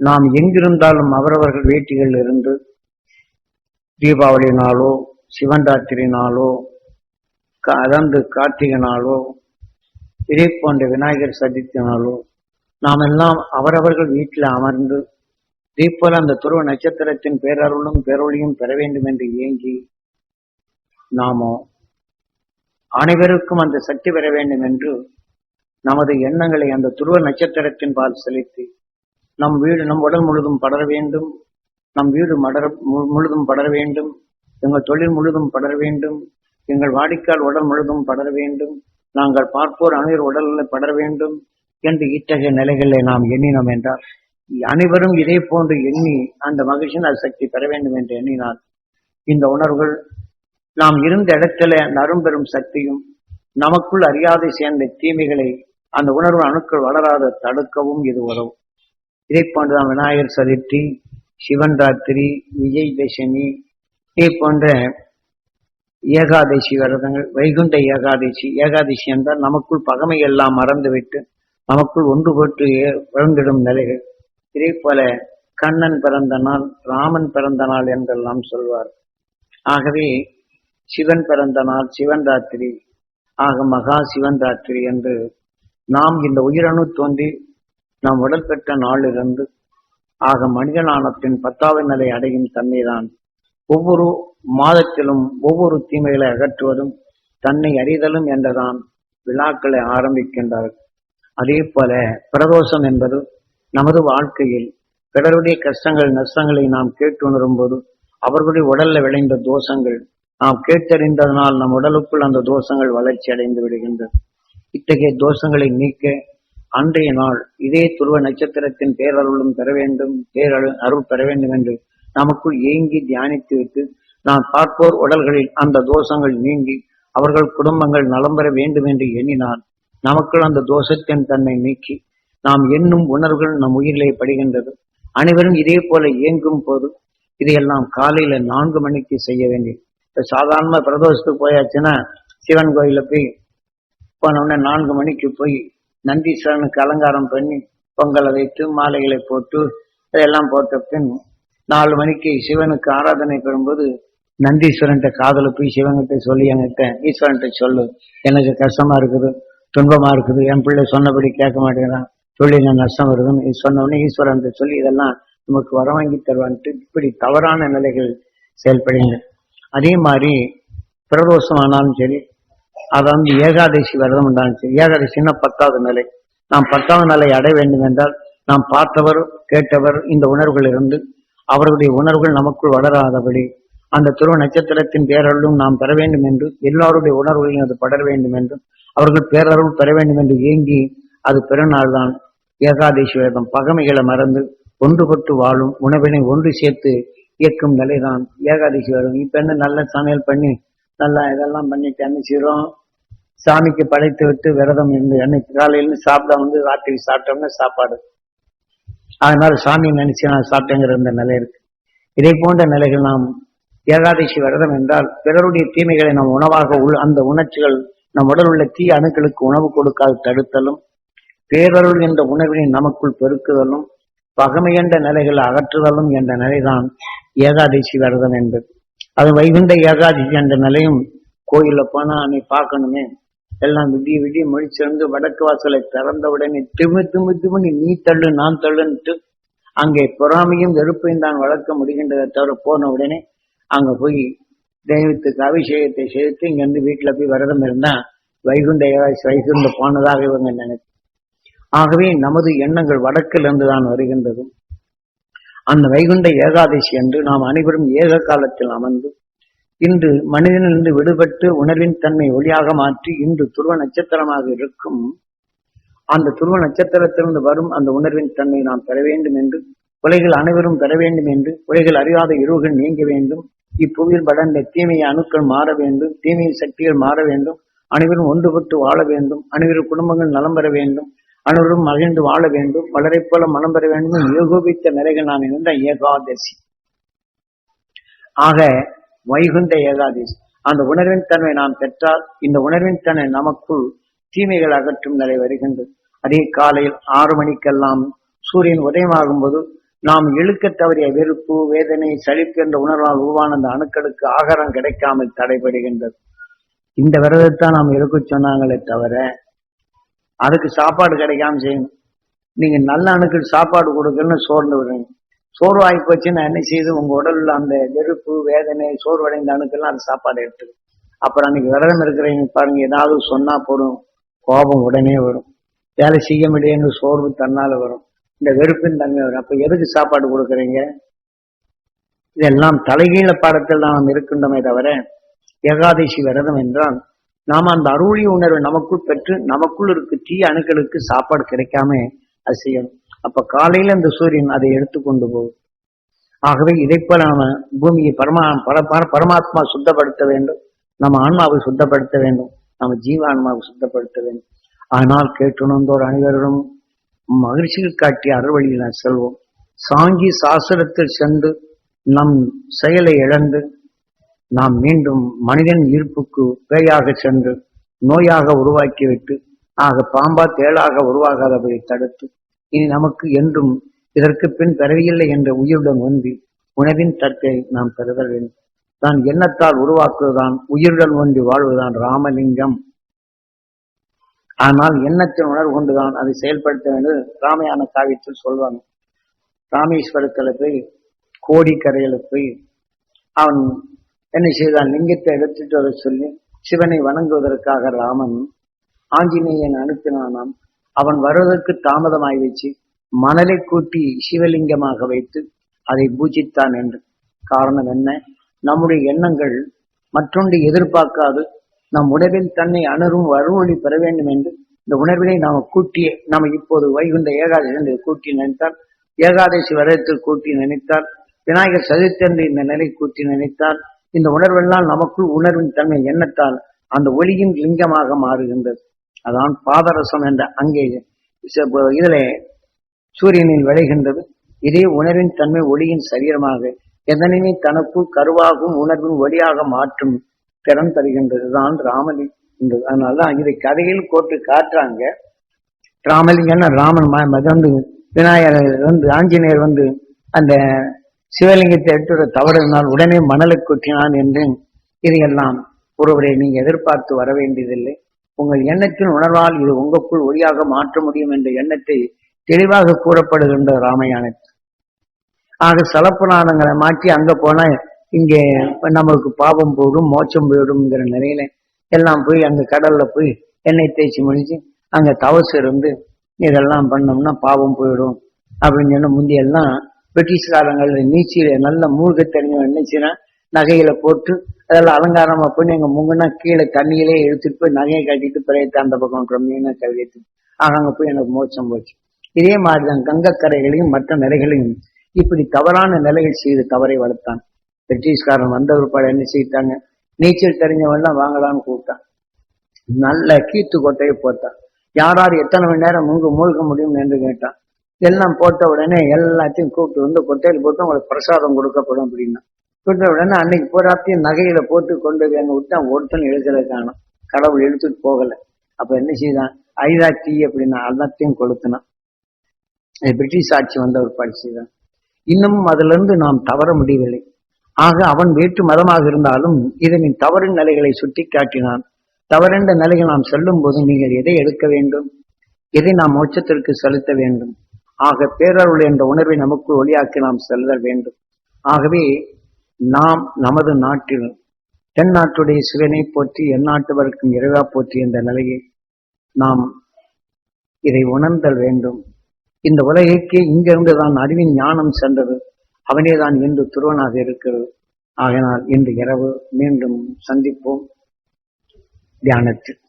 நாம் எங்கிருந்தாலும் அவரவர்கள் வீட்டில் இருந்து தீபாவளி நாளோ சிவன் ராத்திரி நாளோ க- அதாவது கார்த்திகை நாளோ இதே போன்ற விநாயகர் சதுர்த்தி நாளோ நாம் எல்லாம் அவரவர்கள் வீட்டில் அமர்ந்து இதே போல அந்த துருவ நட்சத்திரத்தின் பேரருளும் பேரொழியும் பெற வேண்டும் என்று ஏங்கி நாமோ அனைவருக்கும் அந்த சக்தி பெற வேண்டும் என்று நமது எண்ணங்களை அந்த துருவ நட்சத்திரத்தின் பால் செலுத்தி நம் வீடு நம் உடல் முழுதும் படர வேண்டும். நம் வீடு மடர மு- முழுதும் படர வேண்டும். எங்கள் தொழில் முழுதும் படர வேண்டும். எங்கள் வாடிக்கையால் உடல் முழுதும் படர வேண்டும். நாங்கள் பார்ப்போர் அனைவர் உடலில் படர வேண்டும் என்று இத்தகைய நிலைகளை நாம் எண்ணினோம் என்றால் அனைவரும் இதே போன்று எண்ணி அந்த மகிழ்ச்சியின் சக்தி பெற வேண்டும் என்று எண்ணினார் இந்த உணர்வுகள் நாம் இருந்த இடத்துல நரும்பெறும் சக்தியும் நமக்குள் அறியாதை சேர்ந்த தீமைகளை அந்த உணர்வு அணுக்கள் வளராத தடுக்கவும் இது உதவும். இதை போன்றுதான் விநாயகர் சதுர்த்தி சிவன் ராத்திரி விஜயதசமி இதே போன்ற ஏகாதசி விரதங்கள் வைகுண்ட ஏகாதசி ஏகாதசி என்றால் நமக்குள் பகமை எல்லாம் மறந்துவிட்டு நமக்குள் ஒன்று போட்டு ஏ- நிலைகள். இதே போல கண்ணன் பிறந்த நாள் ராமன் பிறந்த நாள் என்றெல்லாம் சொல்வார். ஆகவே சிவன் பிறந்த நாள் சிவன் ராத்திரி ஆக மகா சிவன் ராத்திரி என்று நாம் இந்த உயிரணு தோன்றி நாம் உடல் பெற்ற நாளிலிருந்து ஆக மனிதனானத்தின் பத்தாவது நிலை அடையும் தன்மைதான். ஒவ்வொரு மாதத்திலும் ஒவ்வொரு தீமைகளை அகற்றுவதும் தன்னை அறிதலும் என்றுதான் விழாக்களை ஆரம்பிக்கின்றார்கள். அதே போல பிரதோஷம் என்பது நமது வாழ்க்கையில் பிறருடைய கஷ்டங்கள் நஷ்டங்களை நாம் கேட்டுணரும் போது அவர்களுடைய உடல்ல விளைந்த தோஷங்கள் நாம் கேட்டறிந்ததனால் நம் உடலுக்குள் அந்த தோஷங்கள் வளர்ச்சி அடைந்து விடுகின்றது இத்தகைய தோஷங்களை நீக்க அன்றைய நாள் இதே துருவ நட்சத்திரத்தின் பேரருளும் பெற வேண்டும் பேரரு அருள் பெற வேண்டும் என்று நமக்குள் ஏங்கி தியானித்து விட்டு நாம் பார்ப்போர் உடல்களில் அந்த தோஷங்கள் நீங்கி அவர்கள் குடும்பங்கள் நலம் பெற வேண்டும் என்று எண்ணினால் நமக்குள் அந்த தோஷத்தின் தன்மை நீக்கி நாம் எண்ணும் உணர்வுகள் நம் உயிரிலே படுகின்றது. அனைவரும் இதே போல இயங்கும் போது இதையெல்லாம் காலையில நான்கு மணிக்கு செய்ய வேண்டியது. இப்ப சாதாரண பிரதோஷத்துக்கு போயாச்சுன்னா சிவன் கோயில போய் போன நான்கு மணிக்கு போய் நந்தீஸ்வரனுக்கு அலங்காரம் பண்ணி பொங்கலை வைத்து மாலைகளை போட்டு இதெல்லாம் போட்ட பின் நாலு மணிக்கு சிவனுக்கு ஆராதனை பெறும்போது நந்தீஸ்வரன்ட்ட காதல போய் சிவன்கிட்ட சொல்லி என்கிட்ட ஈஸ்வரன்கிட்ட சொல்லு எனக்கு கஷ்டமா இருக்குது துன்பமா இருக்குது என் பிள்ளை சொன்னபடி கேட்க மாட்டேங்கிறான் சொல்லி நான் நஷ்டம் வருதுன்னு நீ சொன்ன உடனே ஈஸ்வரன் சொல்லி இதெல்லாம் நமக்கு வர வாங்கி தருவான்ட்டு இப்படி தவறான நிலைகள் செயல்படுங்க அதே மாதிரி பிரதோஷம் ஆனாலும் சரி அதாவது ஏகாதசி விரதம் உண்டாச்சு ஏகாதசின்னா பத்தாவது நிலை. நாம் பத்தாவது நிலை அடைய வேண்டும் என்றால் நாம் பார்த்தவர் கேட்டவர் இந்த உணர்வுகள் இருந்து அவர்களுடைய உணர்வுகள் நமக்குள் வளராதபடி அந்த துருவ நட்சத்திரத்தின் பேரருளும் நாம் பெற வேண்டும் என்று எல்லாருடைய உணர்வுகளையும் அது படர வேண்டும் என்றும் அவர்கள் பேரருள் பெற வேண்டும் என்று ஏங்கி அது பிறநாள் தான் ஏகாதசி விரதம். பகமைகளை மறந்து ஒன்றுபட்டு வாழும் உணவினை ஒன்று சேர்த்து இயக்கும் நிலைதான் ஏகாதசி விரதம். இப்ப என்ன நல்ல சமையல் பண்ணி நல்லா இதெல்லாம் பண்ணிட்டு என்ன சாமிக்கு படைத்து விட்டு விரதம் இருந்து அன்னைக்கு காலையில சாப்பிட வந்து ராத்திரி சாப்பிட்டோம்னா சாப்பாடு. அதனால சாமி நினைச்சு நான் சாப்பிட்டேங்கிற இந்த நிலை இருக்கு. இதே போன்ற நிலைகள் நாம் ஏகாதசி விரதம் என்றால் பிறருடைய தீமைகளை நாம் உணவாக உள் அந்த உணர்ச்சிகள் நம் உடல் உள்ள தீ அணுக்களுக்கு உணவு கொடுக்காது தடுத்தலும் பேரருள் என்ற உணவினை நமக்குள் பெருக்குதலும் பகமை என்ற நிலைகளை அகற்றுதலும் என்ற நிலைதான் ஏகாதசி விரதம் என்பது. அது வைகுண்ட ஏகாதிசி என்ற நிலையும் கோயில போனா நீ பார்க்கணுமே. எல்லாம் விடிய விடிய முடிச்சிருந்து வடக்கு வாசலை திறந்த உடனே திமு திமு திமுன்னு நீ தள்ளு நான் தள்ளுன்ட்டு அங்கே பொறாமையும் வெறுப்பையும் தான் வளர்க்க முடிகின்றதை தவிர போன உடனே அங்க போய் தெய்வத்துக்கு அபிஷேகத்தை செய்து இங்கிருந்து வீட்டுல போய் விரதம் இருந்தா வைகுண்ட ஏகாதசி வைகுண்ட போனதாக இவங்க நினைச்சு ஆகவே நமது எண்ணங்கள் வடக்கிலிருந்து தான் வருகின்றது. அந்த வைகுண்ட ஏகாதசி என்று நாம் அனைவரும் ஏக காலத்தில் அமர்ந்து இன்று மனிதனிலிருந்து விடுபட்டு உணர்வின் தன்மை ஒளியாக மாற்றி இன்று துருவ நட்சத்திரமாக இருக்கும். அந்த துருவ நட்சத்திரத்திலிருந்து வரும் அந்த உணர்வின் தன்மை நாம் பெற வேண்டும் என்று உலகில் அனைவரும் பெற வேண்டும் என்று உலகில் அறியாத இருவுகள் நீங்க வேண்டும். இப்புவியில் படர்ந்த தீமைய அணுக்கள் மாற வேண்டும் தீமையின் சக்திகள் மாற வேண்டும் அனைவரும் ஒன்றுபட்டு வாழ வேண்டும் அனைவரும் குடும்பங்கள் நலம் பெற வேண்டும் அனைவரும் மகிழ்ந்து வாழ வேண்டும். வளரைப் போல மனம் பெற வேண்டும். ஏகோபித்த நிலைகள் நான் இருந்த ஏகாதசி. ஆக வைகுந்த ஏகாதசி. அந்த உணர்வின் தன்மை நாம் பெற்றால் இந்த உணர்வின் தன்மை நமக்குள் தீமைகள் அகற்றும் நிலை வருகின்றது. அதே காலையில் ஆறு மணிக்கெல்லாம் சூரியன் உதயமாகும் போது நாம் இழுக்க தவறிய வெறுப்பு வேதனை சளிப்பு என்ற உணர்வால் உருவான அந்த அணுக்களுக்கு ஆகாரம் கிடைக்காமல் தடைபடுகின்றது. இந்த விரதத்தான் நாம் இருக்க சொன்னாங்களே தவிர அதுக்கு சாப்பாடு கிடைக்காம செய்யணும். நீங்க நல்ல அணுக்கு சாப்பாடு கொடுக்கணும்னு சோர்ந்து விடுறீங்க. சோர்வாகி போச்சுன்னா என்ன செய்யுது உங்க உடல்ல அந்த வெறுப்பு வேதனை சோர்வடைந்த அணுக்கெல்லாம் அது சாப்பாடு எடுத்துக்கு அப்புறம் அன்னைக்கு விரதம் இருக்கிறவங்க பாருங்க ஏதாவது சொன்னா போடும் கோபம் உடனே வரும். வேலை செய்ய முடியும்னு சோர்வு தன்னால வரும். இந்த வெறுப்பின் தன்மை வரும். அப்ப எதுக்கு சாப்பாடு கொடுக்குறீங்க? இதெல்லாம் தலைகீழ பாடத்தில் நாம் இருக்கின்றமே தவிர ஏகாதசி விரதம் என்றால் நாம் அந்த அருளி உணர்வை நமக்குள் பெற்று நமக்குள் இருக்க தீ அணுக்களுக்கு சாப்பாடு கிடைக்காம அது செய்யணும். அப்ப காலையில இந்த சூரியன் அதை எடுத்துக்கொண்டு போகும். ஆகவே இதை போல நாம பூமியை பரமா பரமாத்மா சுத்தப்படுத்த வேண்டும். நம்ம ஆன்மாவை சுத்தப்படுத்த வேண்டும். நம்ம ஜீவான்மாவை சுத்தப்படுத்த வேண்டும். ஆனால் கேட்டுணர்ந்தோர் அனைவரும் மகிழ்ச்சியில் காட்டிய அறுவழியில் நாம் செல்வோம். சாங்கி சாஸ்திரத்தில் சென்று நம் செயலை இழந்து நாம் மீண்டும் மனிதன் ஈர்ப்புக்கு பேயாக சென்று நோயாக உருவாக்கிவிட்டு ஆக பாம்பா தேளாக உருவாகாதபடி தடுத்து இனி நமக்கு என்றும் இதற்கு பின் பிறவியில்லை என்ற உயிருடன் ஒன்றி உணவின் தற்கை நாம் பெறுதல் வேண்டும். தான் எண்ணத்தால் உருவாக்குவதுதான் உயிருடன் ஒன்றி வாழ்வதுதான் ராமலிங்கம். ஆனால் எண்ணத்தின் உணர்வு கொண்டுதான் அதை செயல்படுத்த வேண்டும் ராமையான காவியத்தில் சொல்வாங்க. ராமேஸ்வரத்தில் போய் கோடிக்கரையில் போய் அவன் என்ன செய்தான்? லிங்கத்தை எடுத்துட்டு வர சொல்லி சிவனை வணங்குவதற்காக ராமன் ஆஞ்சநேயன் அனுப்பினானாம். அவன் வருவதற்கு தாமதமாய் வச்சு மணலை கூட்டி சிவலிங்கமாக வைத்து அதை பூஜித்தான் என்று. காரணம் என்ன? நம்முடைய எண்ணங்கள் மற்றொன்று எதிர்பார்க்காது. நம் உணர்வில் தன்னை அணரும் அருளொளி பெற வேண்டும் என்று இந்த உணர்வினை நாம் கூட்டியே நாம் இப்போது வைகுண்ட ஏகாதசி என்று கூட்டி நினைத்தால் ஏகாதசி வரத்தில் கூட்டி நினைத்தால் விநாயகர் சதுர்த்தன்று இந்த நிலை கூட்டி நினைத்தால் இந்த உணர்வெல்லாம் நமக்குள் உணர்வின் தன்மை எண்ணத்தால் அந்த ஒளியின் லிங்கமாக மாறுகின்றது. அதான் பாதரசம் என்ற அங்கே இதில் சூரியனில் விளைகின்றது. இதே உணர்வின் தன்மை ஒளியின் சரீரமாக எதனையுமே தனக்கு கருவாகும் உணர்வின் ஒளியாக மாற்றும் திறன் தருகின்றது. தான் ராமலிங்கம் அதனாலதான் இதை கதையில் கோட்டு காட்டுறாங்க. ராமலிங்கம்னா ராமன் ம- ம- வந்து விநாயகர் வந்து ஆஞ்சநேயர் வந்து அந்த சிவலிங்கத்தை எடுத்து தவறினால் உடனே மணலை கொட்டினான் என்று இதையெல்லாம் ஒருவரை நீங்க எதிர்பார்த்து வர வேண்டியதில்லை. உங்கள் எண்ணத்தின் உணர்வால் இது உங்களுக்குள் ஒளியாக மாற்ற முடியும் என்ற எண்ணத்தை தெளிவாக கூறப்படுகின்ற ராமயானத்தில் ஆக சலப்புராணங்களை மாற்றி அங்க போனா இங்கே நமக்கு பாவம் போடும் மோச்சம் போயிடும்ங்கிற நிலையில எல்லாம் போய் அங்க கடல்ல போய் எண்ணெய் தேய்ச்சி முடிச்சு அங்க தவசு இருந்து இதெல்லாம் பண்ணோம்னா பாவம் போயிடும் அப்படின்னு சொன்ன முந்தியெல்லாம் பிரிட்டிஷ்காரங்களில் நீச்சல் நல்ல மூழ்க தெரிஞ்சவன் நினைச்சுன்னா நகையில போட்டு அதெல்லாம் அலங்காரமா பண்ணி எங்க முங்கன்னா கீழே தண்ணியிலே எடுத்துட்டு போய் நகையை கட்டிட்டு பிறகு அந்த பக்கம் மீனை கழுவிட்டு ஆக அங்க போய் எனக்கு மோச்சம் போச்சு. இதே மாதிரிதான் கங்கக்கரைகளையும் மற்ற நிலைகளையும் இப்படி தவறான நிலைகள் செய்து தவறை வளர்த்தான். பிரிட்டிஷ்காரன் வந்த ஒருபாடு என்ன செய்தாங்க? நீச்சல் தெரிஞ்சவன்லாம் வாங்கலாம்னு கூப்பிட்டான். நல்ல கீத்து கொட்டையை போட்டான் யாரார் எத்தனை மணி நேரம் முங்கு மூழ்க முடியும் என்று கேட்டான். எல்லாம் போட்ட உடனே எல்லாத்தையும் கூப்பிட்டு வந்து கொட்டையில் போட்டு உங்களுக்கு பிரசாதம் கொடுக்கப்படும் அப்படின்னா. கொடுத்த உடனே அன்னைக்கு பூராத்தையும் நகையில போட்டு கொண்டு போய் விட்டான் ஒருத்தன் எழுதுல காணும். கடவுள் எடுத்துட்டு போகல. அப்ப என்ன செய்தான்? ஐதா டீ அப்படின்னா எல்லாத்தையும் கொளுத்தினான். பிரிட்டிஷ் ஆட்சி வந்த ஒரு படிச்சுதான் இன்னமும் அதுல இருந்து நாம் தவற முடியவில்லை. ஆக அவன் வேற்று மதமாக இருந்தாலும் இதனின் தவறின் நிலைகளை சுட்டி காட்டினான். தவறென்ற நிலைகள் நாம் செல்லும் போது நீங்கள் எதை எடுக்க வேண்டும்? எதை நாம் மோட்சத்திற்கு செலுத்த வேண்டும்? ஆக பேரருள் என்ற உணர்வை நமக்கு ஒளியாக்கி நாம் செல்ல வேண்டும். ஆகவே நாம் நமது நாட்டில் தென்னாட்டுடைய சிவனை போற்றி எந்நாட்டவருக்கும் இறைவா போற்றி என்ற நிலையை நாம் இதை உணர்ந்தல் வேண்டும். இந்த உலகிற்கு இங்கிருந்து தான் அறிவின் ஞானம் சென்றது. அவனே தான் இன்று துருவனாக இருக்கிறது. ஆகினால் இன்று இரவு மீண்டும் சந்திப்போம். தியானத்தில்.